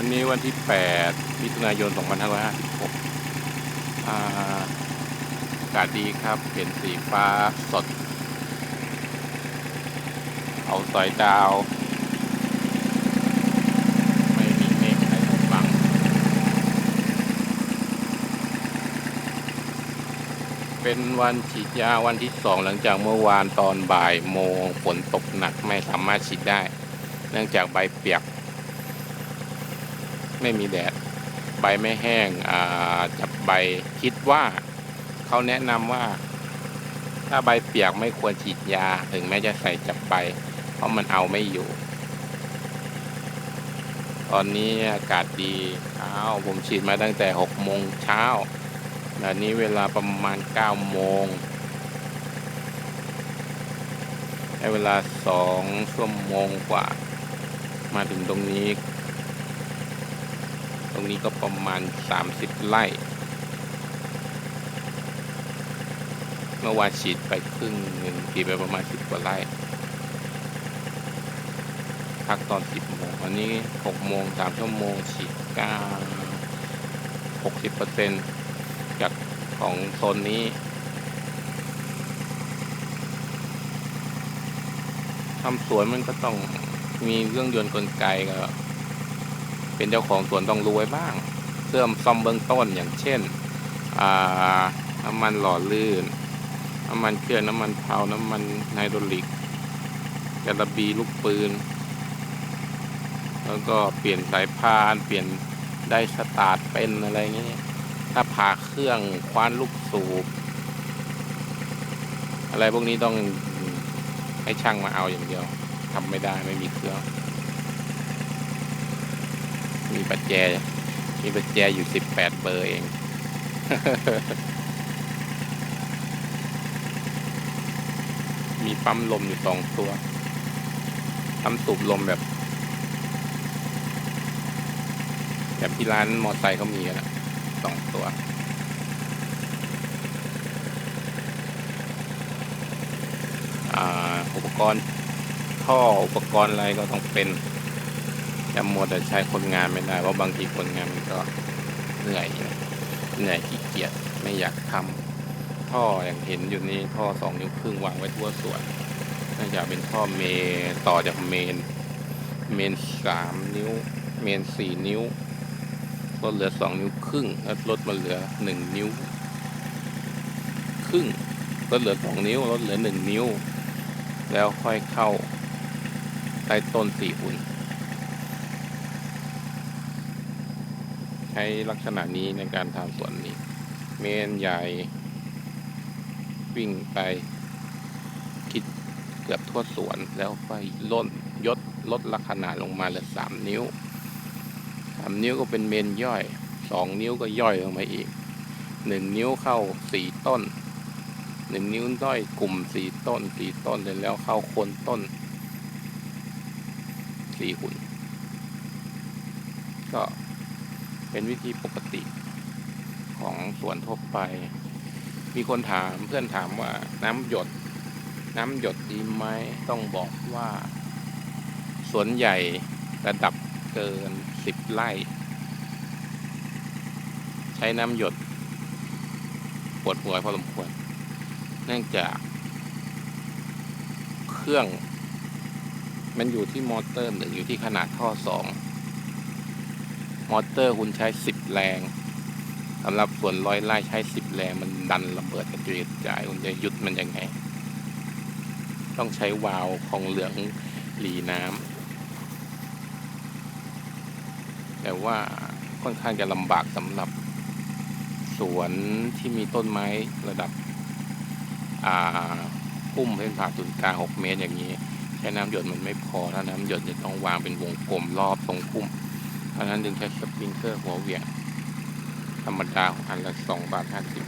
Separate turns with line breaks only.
วันนี้วันที่ 8 มิถุนายน 2556อาอากาศดีครับเห็นสีฟ้าสด เอาสอยดาว ไม่มีเมฆอะไรบัง เป็นวันฉีดยาวันที่สองหลังจากเมื่อวานตอนบ่ายโมงฝนตกหนักไม่สามารถฉีดได้ เนื่องจากใบเปียก ไม่มีแดด ใบไม่แห้งจับใบคิดว่าเขาแนะนำว่า ถ้าใบเปียกไม่ควรฉีดยา ถึงแม้จะใส่จับใบ เพราะมันเอาไม่อยู่ ตอนนี้อากาศดีเช้าผมฉีดมาตั้งแต่หกโมงเช้าแบบนี้เวลาประมาณเก้าโมงใช้เวลาสองชั่วโมงกว่า มาถึงตรงนี้ รงนี้ก็ประมาณสามสิบไร่ เมื่อวานฉีดไปครึ่งหนึ่งฉีดไปประมาณสิบกว่าไร่ พักตอนสิบโมงอันนี้หกโมงสามชั่วโมง ฉีดเก้าหกสิบเปอร์เซ็นจากของโซนนี้ทำสวนมันก็ต้องมีเครื่องยนต์กลไกก็ เป็นเจ้าของสวนต้องรู้ไว้บ้างเสื่อมซ่อมเบื้องต้นอย่างเช่นน้ำมันหล่อลื่น น้ำมันเครื่องน้ำมันเผาน้ำมันไฮดรอลิกกระบีลูกปืน แล้วก็เปลี่ยนสายพานเปลี่ยนได้สตาร์ทเป็นอะไรเงี้ยถ้าผ่าเครื่องคว้านลูกสูบ อะไรพวกนี้ต้องให้ช่างมาเอาอย่างเดียวทำไม่ได้ไม่มีเครื่อง มีปัจแจ มีปัจแจอยู่สิบแปดเบอร์เองมีปั๊มลมอยู่สองตัวปั๊มสูบลมแบบ แบบที่ร้านมอไซค์เขามีกันอะสองตัวอ่าอุปกรณ์ท่ออุปกรณ์อะไรก็ต้องเป็น จะหมัวแต่ใช้คนงานไม่ได้เพราะบางทีคนงานมันก็เหนื่อยเหนื่อยขี้เกียจไม่อยากทำท่ออย่างเห็นอยู่นี่ท่อสองนิ้วครึ่งวางไว้ทั่วสวนน่าจะเป็นท่อเมนต่อจากเมน เมนสามนิ้ว เมนสี่นิ้วลดเหลือสองนิ้วครึ่งแล้วลดมาเหลือหนึ่งนิ้ว ครึ่งลดเหลือสองนิ้วลดเหลือหนึ่งนิ้ว แล้วค่อยเข้าใต้ต้นสี่หุ่น ช้ลักษณะนี้ในการทำสวนนี้ เมนใหญ่วิ่งไปคิดเกือบทั่วสวนแล้วค่อยลดยดลดลักษณะลงมาเหลือสามนิ้วสามนิ้วก็เป็นเมนย่อยสองนิ้วก็ย่อยลงมาอีกหนึ่งนิ้วเข้าสี่ต้นหนึ่งนิ้วย่อยกลุ่มสี่ต้นสี่ต้นเสร็จแล้วเข้าโคนต้นสี่หุ่น ก็ เป็นวิธีปกติของสวนทั่วไป มีคนถามเพื่อนถามว่าน้ำหยด น้ำหยดดีไหมต้องบอกว่า สวนใหญ่ระดับเกินสิบไร่ ใช้น้ำหยดปวดหัวพอสมควร เนื่องจาก เครื่อง มันอยู่ที่มอเตอร์หนึ่งอยู่ที่ขนาดท่อสอง มอเตอร์คุณใช้สิบแรงสำหรับส่วนร้อยไร่ใช้สิบแรงมันดันระเบิดกระจุยกระจายคุณจะหยุดมันยังไง ต้องใช้วาล์วของเหลืองหลีน้ำแต่ว่าค่อนข้างจะลำบากสำหรับสวนที่มีต้นไม้ระดับอ่าพุ่มเป็นผ่าศูนย์กลางหกเมตรอย่างนี้ ใช้น้ำหยดมันไม่พอถ้าน้ำหยดจะต้องวางเป็นวงกลมรอบตรงพุ่ม อันนั้นดึงใช้สปริงเกอร์หัวเหวี่ยง ธรรมดาอันละสองบาทห้าสิบ